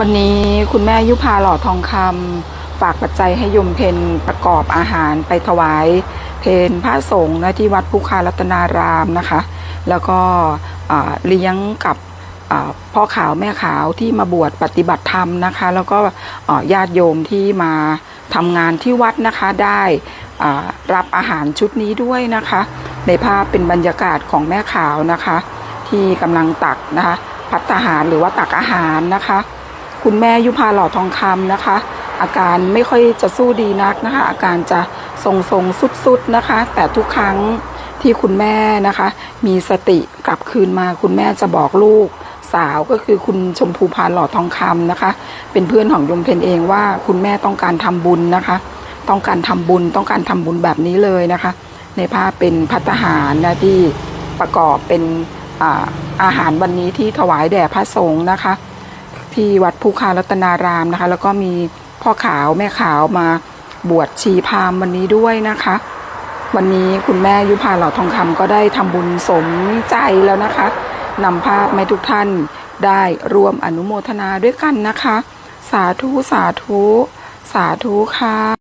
วันนี้คุณแม่ยุพาหล่อทองคำฝากปัจจัยให้โยมเพนประกอบอาหารไปถวาย เพนพระสงฆ์นะที่วัดพุคารัตนารามนะคะ แล้วก็เลี้ยงกับพ่อขาวแม่ขาวที่มาบวชปฏิบัติธรรมนะคะ แล้วก็ญาติโยมที่มาทำงานที่วัดนะคะได้รับอาหารชุดนี้ด้วยนะคะ ในภาพเป็นบรรยากาศของแม่ขาวนะคะ ที่กำลังตักนะคะพัตหารหรือว่าตักอาหารนะคะ คุณแม่ยุพาหล่อทองคำนะคะ อาการไม่ค่อยจะสู้ดีนักนะคะ อาการจะทรงทรงๆสุดๆนะคะ แต่ทุกครั้งที่คุณแม่นะคะ มีสติกลับคืนมา คุณแม่จะบอกลูกสาวก็คือคุณชมพูพานหล่อทองคำนะคะ เป็นเพื่อนของยมเพนเองว่าคุณแม่ต้องการทำบุญนะคะ ต้องการทำบุญต้องการทำบุญแบบนี้เลยนะคะ ในภาพเป็นพัตตาหารนะที่ประกอบเป็นอาอาหารวันนี้ที่ถวายแด่พระสงฆ์นะคะ ที่วัดภูคารัตนารามนะคะ แล้วก็มีพ่อขาวแม่ขาวมาบวชชีพามวันนี้ด้วยนะคะ วันนี้คุณแม่ยุพาเหล่าทองคำก็ได้ทำบุญสมใจแล้วนะคะนำภาพให้ทุกท่านได้ร่วมอนุโมทนาด้วยกันนะคะ สาธุสาธุ สาธุค่ะ